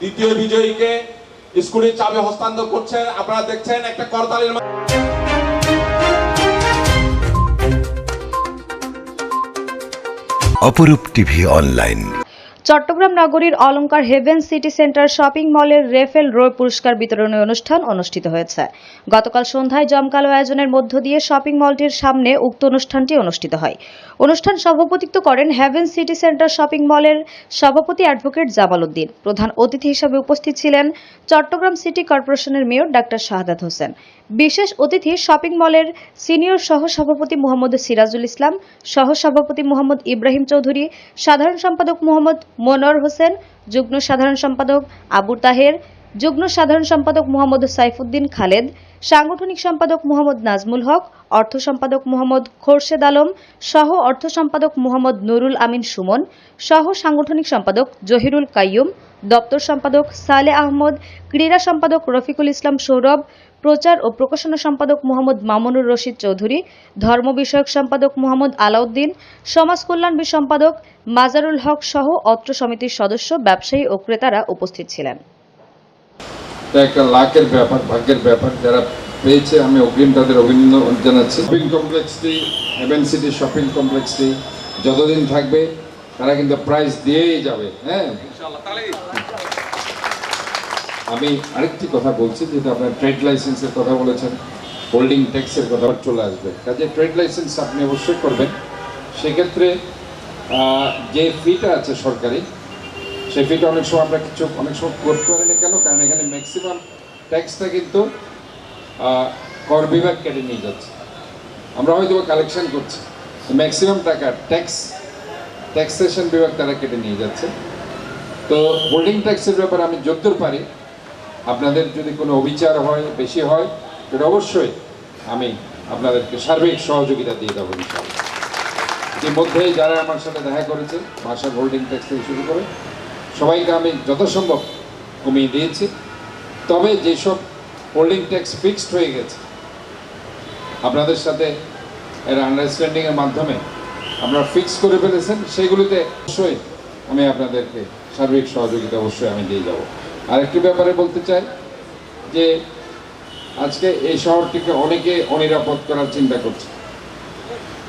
দ্বিতীয় বিজয়ীকে স্কুলের চাপে হস্তান্তর করছেন। আপনারা দেখছেন একটা করতালির অপরূপ টিভি অনলাইন। চট্টগ্রাম নগরীর Alankar heaven city centre shopping মলের রেফেল রো পুরস্কার বিতরণী অনুষ্ঠান অনুষ্ঠিত হয়েছে। গতকাল সন্ধ্যায় জমকালো আয়োজনের মধ্য দিয়ে শপিং মলটির সামনে উক্ত অনুষ্ঠানটি অনুষ্ঠিত হয়। অনুষ্ঠান সভাপতিত্ব করেন হেভেন সিটি সেন্টার শপিং মলের সভাপতি অ্যাডভোকেট জামাল উদ্দিন। প্রধান অতিথি হিসেবে উপস্থিত ছিলেন চট্টগ্রাম সিটি কর্পোরেশনের মেয়র ডাক্তার শাহাদাত হোসেন। বিশেষ অতিথি শপিং মলের সিনিয়র সহ সভাপতি মোহাম্মদ সিরাজুল ইসলাম সহ সভাপতি মোহাম্মদ ইব্রাহিম চৌধুরী, সাধারণ সম্পাদক মোহাম্মদ মনোয়ার হোসেন, যুগ্ম সাধারণ সম্পাদক আবু তাহের, যুগ্ম সাধারণ সম্পাদক মোহাম্মদ সাইফুদ্দিন খালেদ, সাংগঠনিক সম্পাদক মোহাম্মদ নাজমুল হক, অর্থ সম্পাদক মোহাম্মদ খোরশেদ আলম, সহ অর্থ সম্পাদক মোহাম্মদ নুরুল আমিন সুমন, সহ সাংগঠনিক সম্পাদক জহিরুল কাইয়ুম, দপ্তর সম্পাদক সালে আহমদ, ক্রীড়া সম্পাদক রফিকুল ইসলাম সৌরভ প্রচার ও প্রকাশনা সম্পাদক মোহাম্মদ মামুনুর রশিদ চৌধুরী ধর্ম বিষয়ক সম্পাদক মোহাম্মদ আলাউদ্দিন সমাজ কল্যাণ বি সম্পাদক মাজারুল হক সহ অত্র সমিতির সদস্য ব্যবসায়ী ও ক্রেতারা উপস্থিত ছিলেন। একটা লাখের ব্যাপার ভাগ্যের ব্যাপার যারা পেয়েছে আমি অগ্রিম তাদের অভিনন্দন জানাচ্ছি। শপিং কমপ্লেক্সটি হেভেন সিটি শপিং কমপ্লেক্সটি যতদিন থাকবে তারা কিন্তু প্রাইজ দিয়েই যাবে হ্যাঁ? আমি আরেকটি কথা বলছি, যেটা আপনার ট্রেড লাইসেন্সের কথা বলেছেন হোল্ডিং ট্যাক্সের কথা চলে আসবে। কাজে ট্রেড লাইসেন্স আপনি অবশ্যই করবেন। সেক্ষেত্রে যে ফিটা আছে সরকারি, সেই ফিটা অনেক সময় আমরা কিছু, অনেক সময় করতে পারি না কেন? কারণ এখানে ম্যাক্সিমাম ট্যাক্সটা কিন্তু কর বিভাগ কেটে নিয়ে যাচ্ছে। আমরা হয়তো কালেকশন করছি ম্যাক্সিমাম টাকা ট্যাক্স ট্যাক্সেশন বিভাগ তারা কেটে নিয়ে যাচ্ছে। তো হোল্ডিং ট্যাক্সের ব্যাপারে আমি যদ্দূর পারি আপনাদের যদি কোনো অবিচার হয়, বেশি হয় এটা অবশ্যই আমি আপনাদেরকে সার্বিক সহযোগিতা দিয়ে দেবো ইতিমধ্যেই যারা আমার সাথে দেখা করেছে বাসার হোল্ডিং ট্যাক্স থেকে শুরু করে, সবাইকে আমি যথাসম্ভব কমিয়ে দিয়েছি। তবে যেসব হোল্ডিং ট্যাক্স ফিক্সড হয়ে গেছে, আপনাদের সাথে এর আন্ডারস্ট্যান্ডিংয়ের মাধ্যমে আপনারা ফিক্স করে ফেলেছেন, সেগুলিতে অবশ্যই আমি আপনাদেরকে সার্বিক সহযোগিতা অবশ্যই আমি দিয়ে যাব আরেকটি ব্যাপারে বলতে চাই যে আজকে এই শহরটিকে অনেকে অনিরাপদ করার চিন্তা করছে।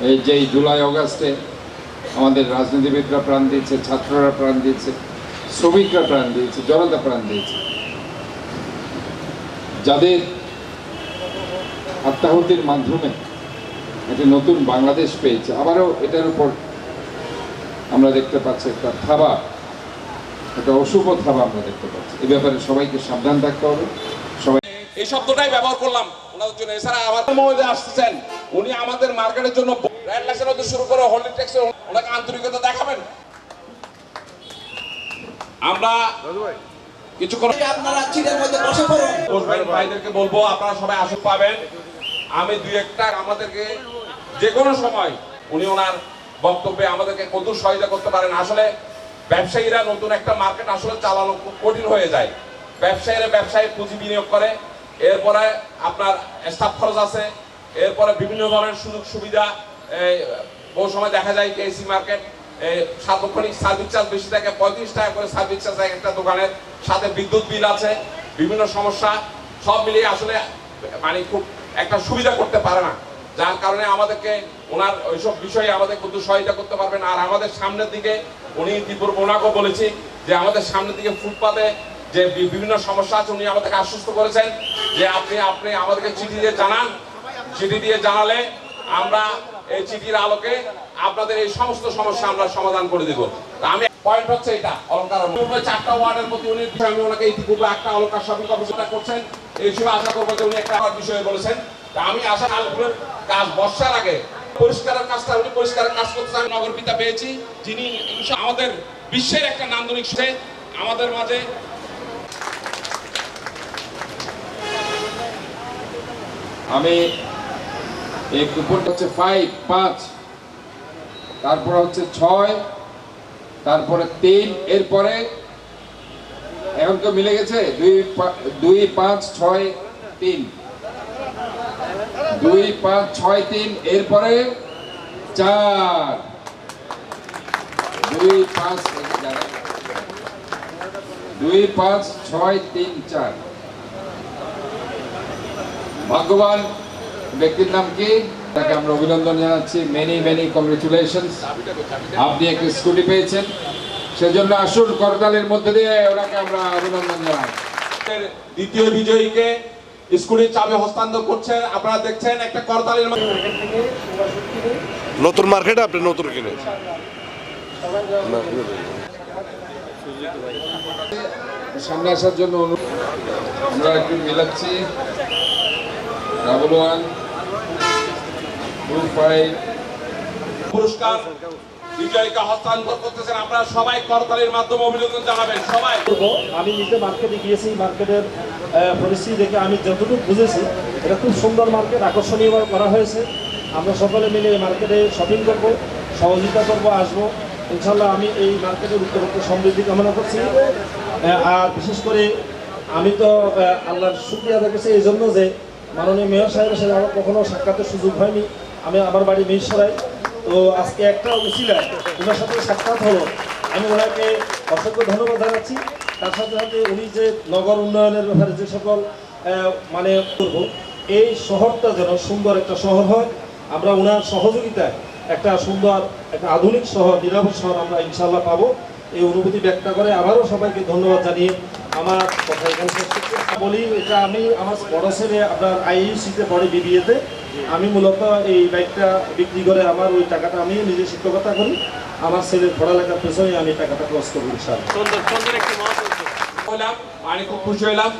এই যে জুলাই, অগাস্টে আমাদের রাজনীতিবিদরা প্রাণ দিয়েছে, ছাত্ররা প্রাণ দিয়েছে, শ্রমিকরা প্রাণ দিয়েছে, জনতা প্রাণ দিয়েছে। যাদের আত্মাহুতির মাধ্যমে একটি নতুন বাংলাদেশ পেয়েছে, আবারও এটার উপর আমরা দেখতে পাচ্ছি একটা থাবা। একটা অশুভ থাবা আমরা দেখতে পাচ্ছি। এই ব্যাপারে সবাইকে সাবধান থাকতে হবে। সবাই এই শব্দটাই ব্যবহার করলাম। ওনাদের জন্য এছাড়া আমার মধ্যে আসতেছেন। উনি আমাদের মার্কেটের জন্য রেড লাইসেন্স হতে শুরু করে হোল্ডিং ট্যাক্স ওনাকে আন্তরিকতা দেখাবেন। আমরা কিছুক্ষণ আপনারা চিনের মধ্যে বসে পড়ুন। বসবেন ভাইদেরকে বলব আপনারা সবাই আসুক পাবেন। আমি দুই একটা আমাদেরকে যে কোনো সময় উনি ওনার বক্তব্যে আমাদেরকে কত সহায়তা করতে পারেন। আসলে ব্যবসায়ীরা নতুন একটা মার্কেট আসলে চালানো কঠিন হয়ে যায়। ব্যবসায়ীরা ব্যবসায়ী পুঁজি বিনিয়োগ করে, এরপরে আপনার স্টাফ খরচ আছে, এরপরে বিভিন্ন ধরনের সুযোগ সুবিধা বহু সময় দেখা যায় কেসি মার্কেট সার্বক্ষণিক সার্ভিস চার্জ বেশি থাকে, পঁয়ত্রিশ টাকা করে সার্ভিস চার্জ এক একটা দোকানের, সাথে বিদ্যুৎ বিল আছে, বিভিন্ন সমস্যা, সব মিলিয়ে আসলে মানে খুব একটা সুবিধা করতে পারে না। যার কারণে আমাদেরকে ওনার ওইসব বিষয়ে আমাদের কিন্তু সহায়তা করতে পারবেন, আর আমাদের সামনের দিকে উনি ত্রিপুর ওনাকেও বলেছি যে আমাদের সামনের দিকে ফুটপাতে যে বিভিন্ন সমস্যা আছে, উনি আমাদেরকে আশ্বস্ত করেছেন যে আপনি আপনি আমাদেরকে চিঠি দিয়ে জানান। চিঠি দিয়ে জানালে আমরা এই চিঠির আলোকে আপনাদের এই সমস্ত সমস্যা আমরা সমাধান করে দেব। আমি পয়েন্ট হচ্ছে এটা, অলঙ্কার চারটা ওয়ার্ডের প্রতি উনি আমি ওনাকে ইতিপূর্বে একটা অলঙ্কার শপিং কর্মসূচিটা করছেন। এই হিসেবে আশা করব যে উনি একটা বিষয়ে বলেছেন। আমি আশা কাজ বর্ষার আগে পরিষ্কারের কাজটা উনি পরিষ্কারের কাজ করতে আমি নগর পিতা পেয়েছি, যিনি আমাদের বিশ্বের একটা নান্দনিক সে, আমাদের মাঝে। আমি এই কুপনটা হচ্ছে ফাইভ পাঁচ, তারপরে হচ্ছে ছয়, তারপরে তিন, এরপরে এখন তো মিলে গেছে? দুই দুই, পাঁচ, ছয়, তিন। দুই, পাঁচ, ছয়, তিন, এরপরে চার। দুই, পাঁচ দুই, পাঁচ, ছয়, তিন, চার। ভাগ্যবান ব্যক্তির নাম কি? তাকে আমরা অভিনন্দন জানাচ্ছি। মেনি মেনি কংগ্রেচুলেশন আপনি একটি স্কুটি পেয়েছেন। সেজন্য আসুন করতালের মধ্যে দিয়ে ওনাকে আমরা অভিনন্দন জানাই। দ্বিতীয় বিজয়ীকে স্কুলের চাবি হস্তান্তর করছেন। আপনারা দেখছেন একটা করতালির নতুন মার্কেটে আপনি নতুন কিনে সামনে আসার জন্য আমরা একটু মিলাচ্ছি। Double one two five. পুরস্কার বিজয়ীকে হস্তান্তর করতেছেন। আপনারা সবাই করতালির মাধ্যমে অভিনন্দন জানাবেন, সবাই। আমি নিজে মার্কেটে গিয়েছি মার্কেটের পরিস্থিতি দেখে আমি যতটুকু বুঝেছি, এটা খুব সুন্দর মার্কেট আকর্ষণীয় করা হয়েছে। আমরা সকলে মিলে মার্কেটে শপিং করব, সহযোগিতা করব, আসব। ইনশাল্লাহ আমি এই মার্কেটের উত্তরোত্তর সমৃদ্ধি কামনা করছি। আর বিশেষ করে আমি তো আল্লাহর শুক্রিয়া রেখেছি এই জন্য যে মাননীয় মেয়র সাহেবের সাথে আমার কখনো সাক্ষাতের সুযোগ হয়নি। আমি আমার বাড়ি মিরসরাই। তো আজকে একটা উচিলায় ওনার সাথে সাক্ষাৎ হলো। আমি ওনাকে অসংখ্য ধন্যবাদ জানাচ্ছি। তার সাথে সাথে উনি যে নগর উন্নয়নের ব্যাপারে যে সকল মানে করব, এই শহরটা যেন সুন্দর একটা শহর হয়। আমরা ওনার সহযোগিতায় একটা সুন্দর, একটা আধুনিক শহর, নিরাপদ শহর আমরা ইনশাল্লাহ পাবো। এই অনুভূতি ব্যক্ত করে আবারও সবাইকে ধন্যবাদ জানিয়ে আমার কথা এখানে শেষ করছি। বলি এটা আমি আমার বড় ছেলে আপনার আইইউসিতে পড়ে বিবিএতে। আমি মূলত এই বাইকটা বিক্রি করে আমার ওই টাকাটা আমি নিজে শিক্ষকতা করি। আমার ছেলের পড়ালেখার পেছনে আমি টাকাটা ক্রস করব হলাম আমি খুব খুশি হলাম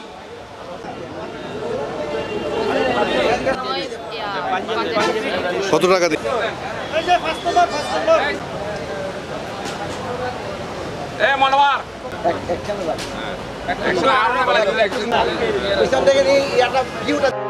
কত টাকা দিয়ে? এ মনোয়ার। পিছন থেকে নিয়ে একটা ভিউটা